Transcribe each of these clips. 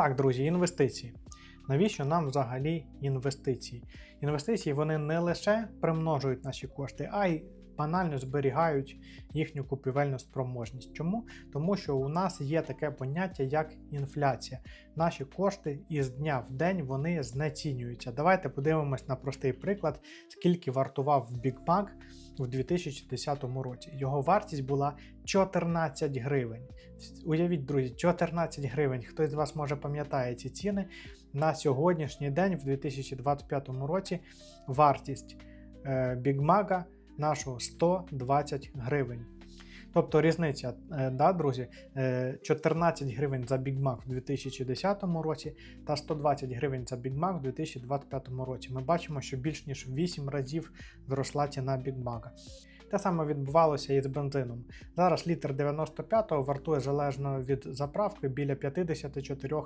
так, друзі, інвестиції. Навіщо нам взагалі інвестиції? Інвестиції вони не лише примножують наші кошти, а й банально зберігають їхню купівельну спроможність. Чому? Тому що у нас є таке поняття, як інфляція. Наші кошти із дня в день вони знецінюються. Давайте подивимось на простий приклад, скільки вартував Big Mac у 2010 році. Його вартість була 14 гривень. Уявіть, друзі, 14 гривень. Хтось з вас може пам'ятає ці ціни. На сьогоднішній день, в 2025 році, вартість е, Бігмага нашого 120 гривень. Тобто різниця, е, да, друзі, е, 14 гривень за Big Mac в 2010 році та 120 гривень за Big Mac в 2025 році. Ми бачимо, що більш ніж 8 разів зросла ціна Big Mac. Те саме відбувалося і з бензином. Зараз літр 95-го вартує залежно від заправки біля 54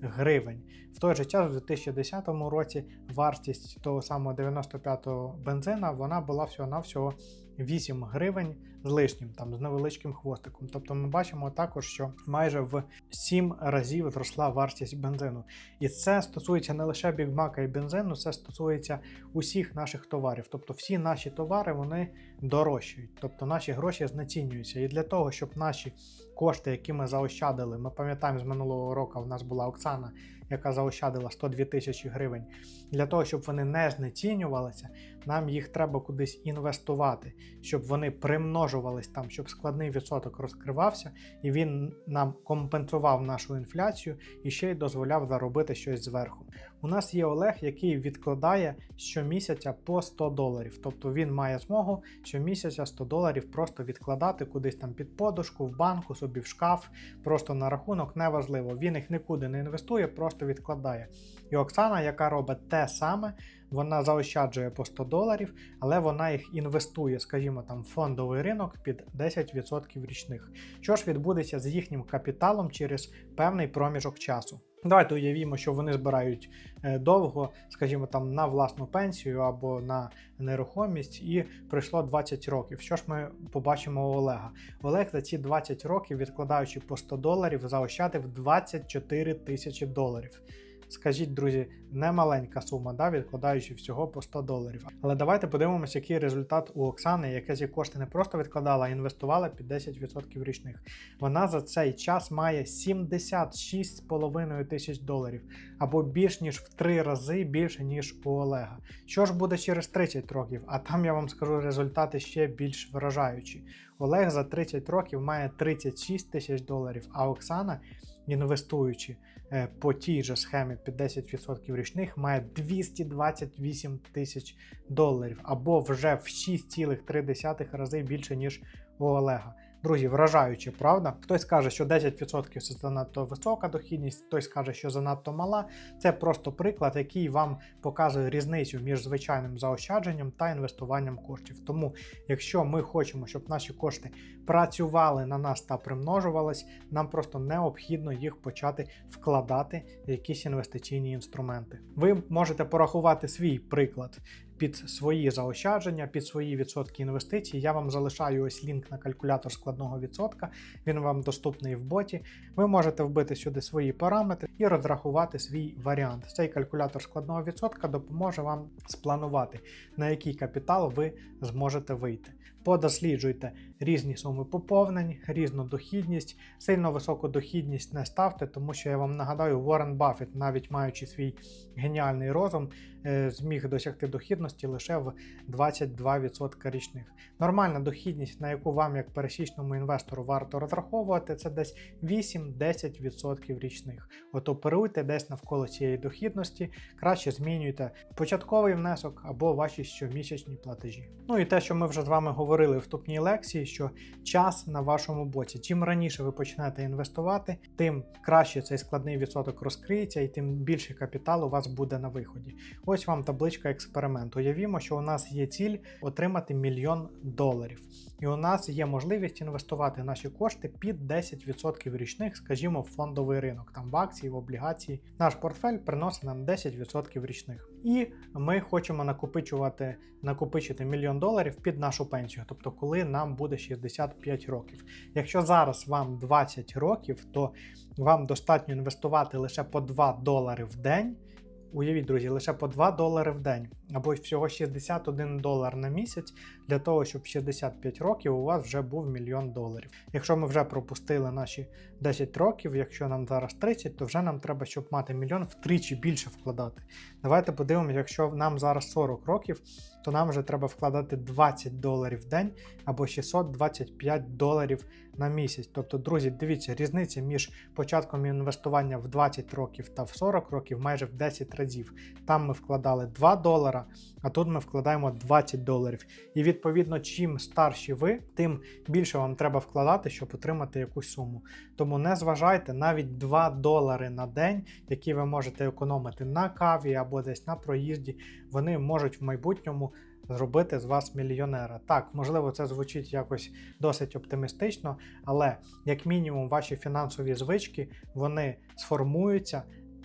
гривень. В той же час, у 2010 році, вартість того самого 95-го бензина вона була всього-навсього 8 гривень з лишнім, там з невеличким хвостиком. Тобто ми бачимо також, що майже в 7 разів зросла вартість бензину. І це стосується не лише бігмака і бензину, це стосується усіх наших товарів. Тобто всі наші товари вони дорожчають, тобто наші гроші знецінюються. І для того, щоб наші кошти, які ми заощадили, ми пам'ятаємо з минулого року, у нас була Оксана, яка заощадила 102 тисячі гривень. Для того, щоб вони не знецінювалися, нам їх треба кудись інвестувати, щоб вони примножувались там, щоб складний відсоток розкривався, і він нам компенсував нашу інфляцію і ще й дозволяв заробити щось зверху. У нас є Олег, який відкладає щомісяця по 100 доларів. Тобто він має змогу щомісяця 100 доларів просто відкладати кудись там під подушку, в банку, собі в шкаф, просто на рахунок, неважливо. Він їх нікуди не інвестує, просто відкладає. І Оксана, яка робить те саме, вона заощаджує по 100 доларів, але вона їх інвестує, скажімо, там в фондовий ринок під 10% річних. Що ж відбудеться з їхнім капіталом через певний проміжок часу? Давайте уявімо, що вони збирають е, довго, скажімо, там на власну пенсію або на нерухомість, і пройшло 20 років. Що ж ми побачимо у Олега? Олег за ці 20 років, відкладаючи по 100 доларів, заощадив 24 тисячі доларів. Скажіть, друзі, не маленька сума, да, відкладаючи всього по 100 доларів. Але давайте подивимося, який результат у Оксани, яка ці кошти не просто відкладала, а інвестувала під 10% річних. Вона за цей час має 76,5 тисяч доларів, або більш ніж в 3 рази більше, ніж у Олега. Що ж буде через 30 років? А там я вам скажу результати ще більш вражаючі. Олег за 30 років має 36 тисяч доларів, а Оксана, інвестуючи е, по тій же схемі під 10% річних, має 228 тисяч доларів, або вже в 6,3 рази більше, ніж у Олега. Друзі, вражаюче, правда? Хтось каже, що 10% це занадто висока дохідність, хтось каже, що занадто мала. Це просто приклад, який вам показує різницю між звичайним заощадженням та інвестуванням коштів. Тому, якщо ми хочемо, щоб наші кошти працювали на нас та примножувались, нам просто необхідно їх почати вкладати в якісь інвестиційні інструменти. Ви можете порахувати свій приклад під свої заощадження, під свої відсотки інвестицій. Я вам залишаю ось лінк на калькулятор складного відсотка. Він вам доступний в боті. Ви можете вбити сюди свої параметри і розрахувати свій варіант. Цей калькулятор складного відсотка допоможе вам спланувати, на який капітал ви зможете вийти. Подосліджуйте різні суми поповнень, різну дохідність. Сильно високу дохідність не ставте, тому що я вам нагадаю, Уоррен Баффет, навіть маючи свій геніальний розум, е, зміг досягти дохідності лише в 22% річних. Нормальна дохідність, на яку вам, як пересічному інвестору, варто розраховувати, це десь 8-10% річних. От оперуйте десь навколо цієї дохідності, краще змінюйте початковий внесок або ваші щомісячні платежі. Ну і те, що ми вже з вами говорили в вступній лекції, що час на вашому боці. Чим раніше ви почнете інвестувати, тим краще цей складний відсоток розкриється і тим більше капіталу у вас буде на виході. Ось вам табличка експерименту. Уявімо, що у нас є ціль отримати мільйон доларів, і у нас є можливість інвестувати наші кошти під 10% річних, скажімо, в фондовий ринок, там в акції, в облігації. Наш портфель приносить нам 10% річних. І ми хочемо накопичувати, накопичити мільйон доларів під нашу пенсію. тобто коли нам буде 65 років. Якщо зараз вам 20 років, то вам достатньо інвестувати лише по 2 долари в день. Уявіть, друзі, лише по 2 долари в день або всього 61 долар на місяць для того, щоб в 65 років у вас вже був мільйон доларів. Якщо ми вже пропустили наші 10 років, якщо нам зараз 30, то вже нам треба, щоб мати мільйон втричі більше вкладати. Давайте подивимося, якщо нам зараз 40 років, то нам вже треба вкладати 20 доларів в день або 625 доларів на місяць. Тобто, друзі, дивіться, різниця між початком інвестування в 20 років та в 40 років майже в 10 разів. Там ми вкладали 2 долара, а тут ми вкладаємо 20 доларів. І відповідно, чим старші ви, тим більше вам треба вкладати, щоб отримати якусь суму. Тому не зважайте навіть 2 долари на день, які ви можете економити на каві або десь на проїзді, вони можуть в майбутньому. Зробити з вас мільйонера. Так, можливо, це звучить якось досить оптимістично, але як мінімум ваші фінансові звички вони сформуються,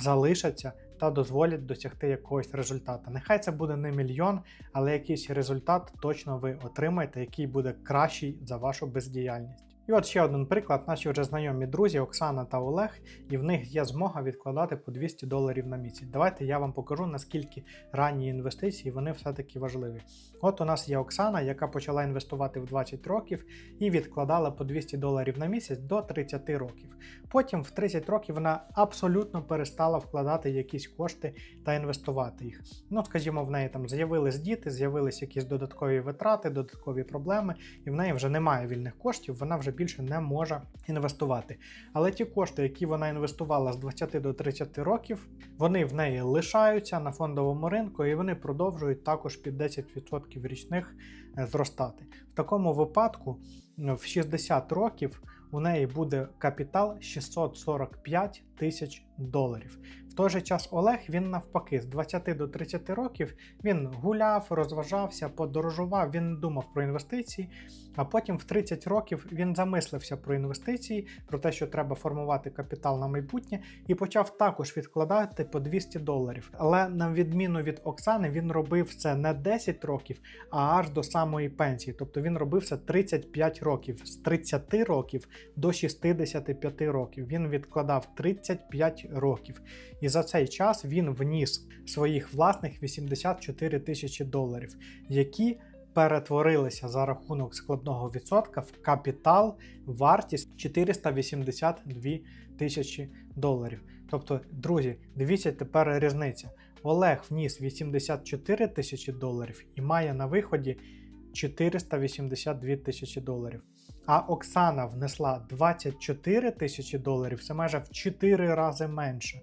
залишаться та дозволять досягти якогось результату. Нехай це буде не мільйон, але якийсь результат точно ви отримаєте, який буде кращий за вашу бездіяльність. І от ще один приклад: наші вже знайомі друзі Оксана та Олег, і в них є змога відкладати по 200 доларів на місяць. Давайте я вам покажу, наскільки ранні інвестиції вони все-таки важливі. От у нас є Оксана, яка почала інвестувати в 20 років і відкладала по 200 доларів на місяць до 30 років. Потім в 30 років вона абсолютно перестала вкладати якісь кошти та інвестувати їх. Ну, скажімо, в неї там з'явились діти, з'явились якісь додаткові витрати, додаткові проблеми, і в неї вже немає вільних коштів, вона вже більше не може інвестувати. Але ті кошти, які вона інвестувала з 20 до 30 років, вони в неї лишаються на фондовому ринку і вони продовжують також під 10% річних е, зростати. В такому випадку в 60 років у неї буде капітал 645 тисяч доларів. В той же час Олег він навпаки з 20 до 30 років він гуляв, розважався, подорожував, він не думав про інвестиції. А потім в 30 років він замислився про інвестиції, про те, що треба формувати капітал на майбутнє, і почав також відкладати по 200 доларів. Але на відміну від Оксани, він робив це не 10 років, а аж до самої пенсії. Тобто він робив це 35 років, з 30 років до 65 років. Він відкладав 35 років. І за цей час він вніс своїх власних 84 тисячі доларів, які перетворилися за рахунок складного відсотка в капітал вартість 482 тисячі доларів. Тобто, друзі, дивіться тепер різниця. Олег вніс 84 тисячі доларів і має на виході 482 тисячі доларів. А Оксана внесла 24 тисячі доларів, це майже в 4 рази менше.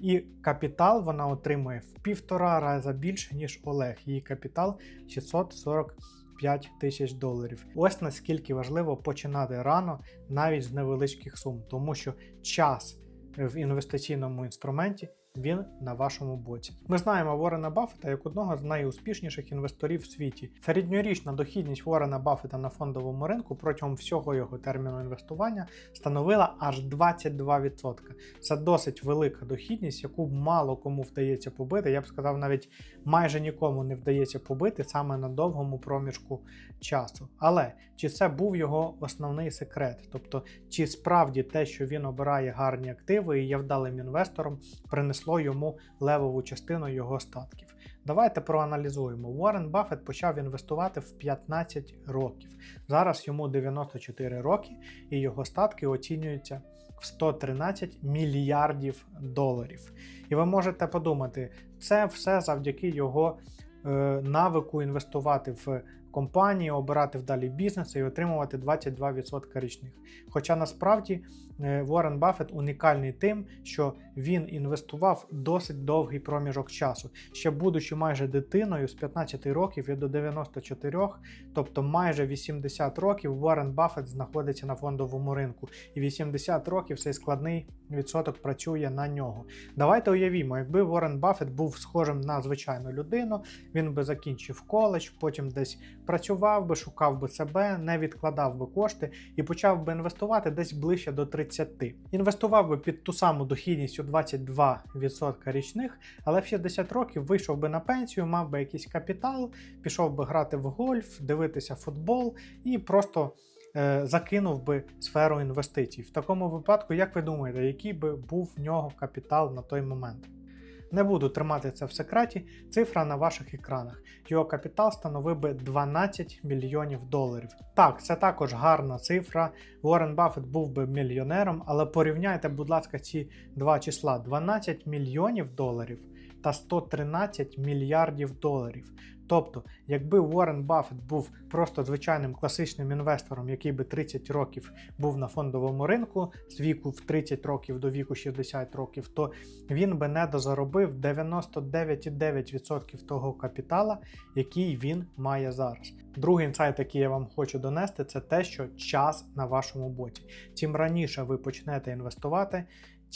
І капітал вона отримує в півтора рази більше, ніж Олег. Її капітал 645 тисяч доларів. Ось наскільки важливо починати рано, навіть з невеличких сум, тому що час в інвестиційному інструменті. Він на вашому боці. Ми знаємо Ворена Баффета як одного з найуспішніших інвесторів в світі. Середньорічна дохідність Ворена Баффета на фондовому ринку протягом всього його терміну інвестування становила аж 22%. Це досить велика дохідність, яку мало кому вдається побити. Я б сказав, навіть майже нікому не вдається побити саме на довгому проміжку часу. Але чи це був його основний секрет? Тобто, чи справді те, що він обирає гарні активи і є вдалим інвестором, принесло йому левову частину його статків. Давайте проаналізуємо. Уоррен Баффет почав інвестувати в 15 років. Зараз йому 94 роки, і його статки оцінюються в 113 мільярдів доларів. І ви можете подумати, це все завдяки його е, навику інвестувати в компанії, обирати вдалі бізнеси і отримувати 22% річних. Хоча насправді Ворен Баффет унікальний тим, що він інвестував досить довгий проміжок часу, ще будучи майже дитиною з 15 років і до 94, тобто майже 80 років, Ворен Баффет знаходиться на фондовому ринку, і 80 років цей складний відсоток працює на нього. Давайте уявімо, якби Ворен Баффет був схожим на звичайну людину, він би закінчив коледж, потім десь працював би, шукав би себе, не відкладав би кошти і почав би інвестувати десь ближче до 30. Інвестував би під ту саму дохідність у 22% річних, але в 60 років вийшов би на пенсію, мав би якийсь капітал, пішов би грати в гольф, дивитися футбол і просто е, закинув би сферу інвестицій. В такому випадку, як ви думаєте, який би був в нього капітал на той момент? Не буду тримати це в секреті. Цифра на ваших екранах. Його капітал становив би 12 мільйонів доларів. Так, це також гарна цифра. Уоррен Баффет був би мільйонером, але порівняйте, будь ласка, ці два числа: 12 мільйонів доларів та 113 мільярдів доларів. Тобто, якби Уоррен Баффет був просто звичайним класичним інвестором, який би 30 років був на фондовому ринку з віку в 30 років до віку 60 років, то він би не дозаробив 99,9% того капітала, який він має зараз. Другий інсайт, який я вам хочу донести, це те, що час на вашому боці. Чим раніше ви почнете інвестувати,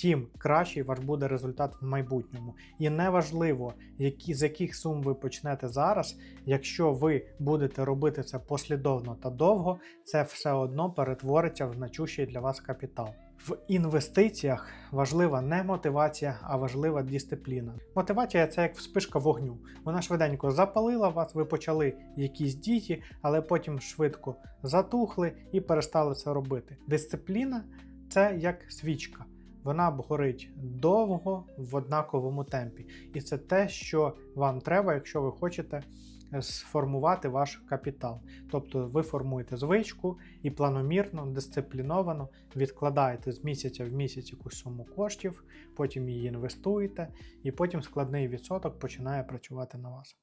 тим кращий ваш буде результат в майбутньому. І неважливо, які, з яких сум ви почнете зараз, якщо ви будете робити це послідовно та довго, це все одно перетвориться в значущий для вас капітал. В інвестиціях важлива не мотивація, а важлива дисципліна. Мотивація це як вспишка вогню. Вона швиденько запалила вас, ви почали якісь дії, але потім швидко затухли і перестали це робити. Дисципліна це як свічка. Вона горить довго в однаковому темпі. І це те, що вам треба, якщо ви хочете сформувати ваш капітал. Тобто ви формуєте звичку і планомірно, дисципліновано відкладаєте з місяця в місяць якусь суму коштів, потім її інвестуєте, і потім складний відсоток починає працювати на вас.